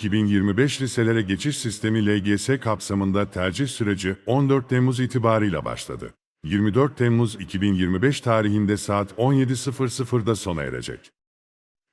2025 liselere geçiş sistemi LGS kapsamında tercih süreci 14 Temmuz itibarıyla başladı. 24 Temmuz 2025 tarihinde saat 17.00'da sona erecek.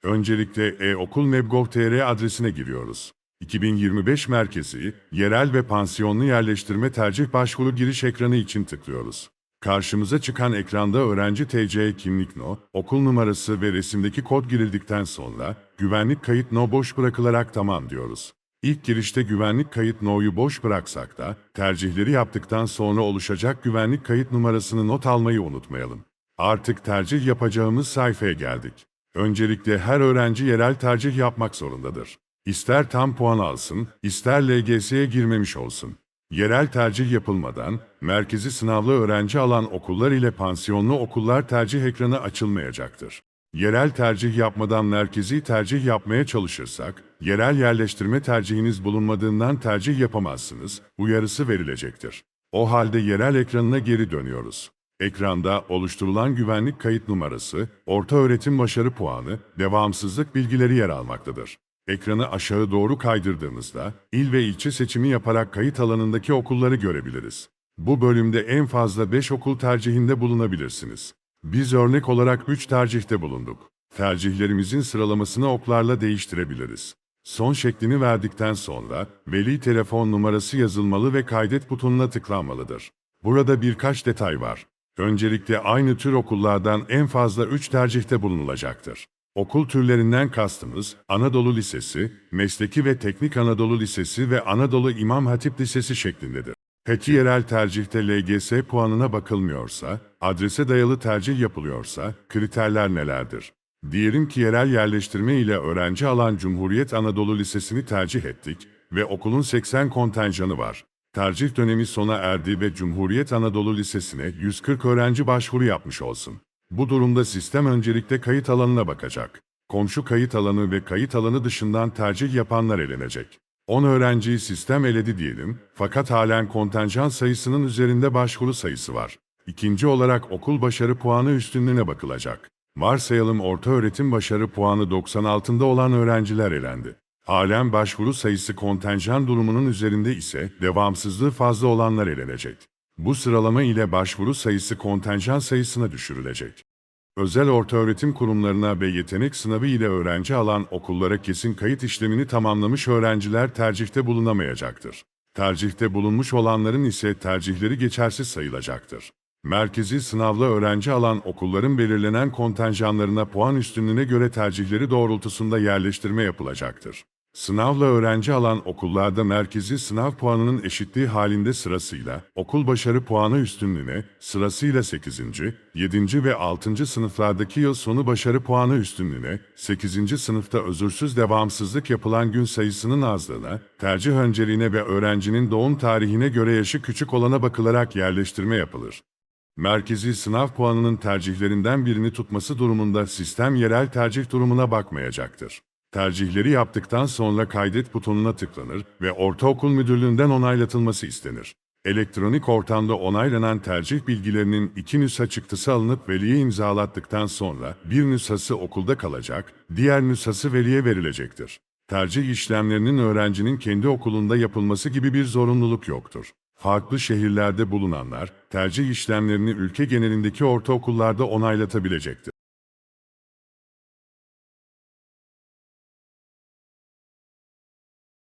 Öncelikle e-okul.meb.gov.tr adresine giriyoruz. 2025 merkezi, yerel ve pansiyonlu yerleştirme tercih başvuru giriş ekranı için tıklıyoruz. Karşımıza çıkan ekranda öğrenci TC kimlik no, okul numarası ve resimdeki kod girildikten sonra güvenlik kayıt no boş bırakılarak tamam diyoruz. İlk girişte güvenlik kayıt no'yu boş bıraksak da tercihleri yaptıktan sonra oluşacak güvenlik kayıt numarasını not almayı unutmayalım. Artık tercih yapacağımız sayfaya geldik. Öncelikle her öğrenci yerel tercih yapmak zorundadır. İster tam puan alsın, ister LGS'ye girmemiş olsun. Yerel tercih yapılmadan, merkezi sınavlı öğrenci alan okullar ile pansiyonlu okullar tercih ekranı açılmayacaktır. Yerel tercih yapmadan merkezi tercih yapmaya çalışırsak, yerel yerleştirme tercihiniz bulunmadığından tercih yapamazsınız, uyarısı verilecektir. O halde yerel ekranına geri dönüyoruz. Ekranda oluşturulan güvenlik kayıt numarası, orta öğretim başarı puanı, devamsızlık bilgileri yer almaktadır. Ekranı aşağı doğru kaydırdığımızda, il ve ilçe seçimi yaparak kayıt alanındaki okulları görebiliriz. Bu bölümde en fazla 5 okul tercihinde bulunabilirsiniz. Biz örnek olarak 3 tercihte bulunduk. Tercihlerimizin sıralamasını oklarla değiştirebiliriz. Son şeklini verdikten sonra veli telefon numarası yazılmalı ve kaydet butonuna tıklanmalıdır. Burada birkaç detay var. Öncelikle aynı tür okullardan en fazla 3 tercihte bulunulacaktır. Okul türlerinden kastımız Anadolu Lisesi, Mesleki ve Teknik Anadolu Lisesi ve Anadolu İmam Hatip Lisesi şeklindedir. Peki yerel tercihte LGS puanına bakılmıyorsa, adrese dayalı tercih yapılıyorsa, kriterler nelerdir? Diyelim ki yerel yerleştirme ile öğrenci alan Cumhuriyet Anadolu Lisesi'ni tercih ettik ve okulun 80 kontenjanı var. Tercih dönemi sona erdi ve Cumhuriyet Anadolu Lisesi'ne 140 öğrenci başvuru yapmış olsun. Bu durumda sistem öncelikle kayıt alanına bakacak. Komşu kayıt alanı ve kayıt alanı dışından tercih yapanlar elenecek. 10 öğrenciyi sistem eledi diyelim fakat halen kontenjan sayısının üzerinde başvuru sayısı var. İkinci olarak okul başarı puanı üstünlüğüne bakılacak. Varsayalım orta öğretim başarı puanı 90 altında olan öğrenciler elendi. Halen başvuru sayısı kontenjan durumunun üzerinde ise devamsızlığı fazla olanlar elenecek. Bu sıralama ile başvuru sayısı kontenjan sayısına düşürülecek. Özel ortaöğretim kurumlarına ve yetenek sınavı ile öğrenci alan okullara kesin kayıt işlemini tamamlamış öğrenciler tercihte bulunamayacaktır. Tercihte bulunmuş olanların ise tercihleri geçersiz sayılacaktır. Merkezi sınavla öğrenci alan okulların belirlenen kontenjanlarına puan üstünlüğüne göre tercihleri doğrultusunda yerleştirme yapılacaktır. Sınavla öğrenci alan okullarda merkezi sınav puanının eşitliği halinde sırasıyla okul başarı puanı üstünlüğüne sırasıyla 8. 7. ve 6. sınıflardaki yıl sonu başarı puanı üstünlüğüne 8. sınıfta özürsüz devamsızlık yapılan gün sayısının azlığına, tercih önceliğine ve öğrencinin doğum tarihine göre yaşı küçük olana bakılarak yerleştirme yapılır. Merkezi sınav puanının tercihlerinden birini tutması durumunda sistem yerel tercih durumuna bakmayacaktır. Tercihleri yaptıktan sonra kaydet butonuna tıklanır ve ortaokul müdürlüğünden onaylatılması istenir. Elektronik ortamda onaylanan tercih bilgilerinin iki nüsha çıktısı alınıp veliye imzalattıktan sonra bir nüshası okulda kalacak, diğer nüshası veliye verilecektir. Tercih işlemlerinin öğrencinin kendi okulunda yapılması gibi bir zorunluluk yoktur. Farklı şehirlerde bulunanlar, tercih işlemlerini ülke genelindeki ortaokullarda onaylatabilecektir.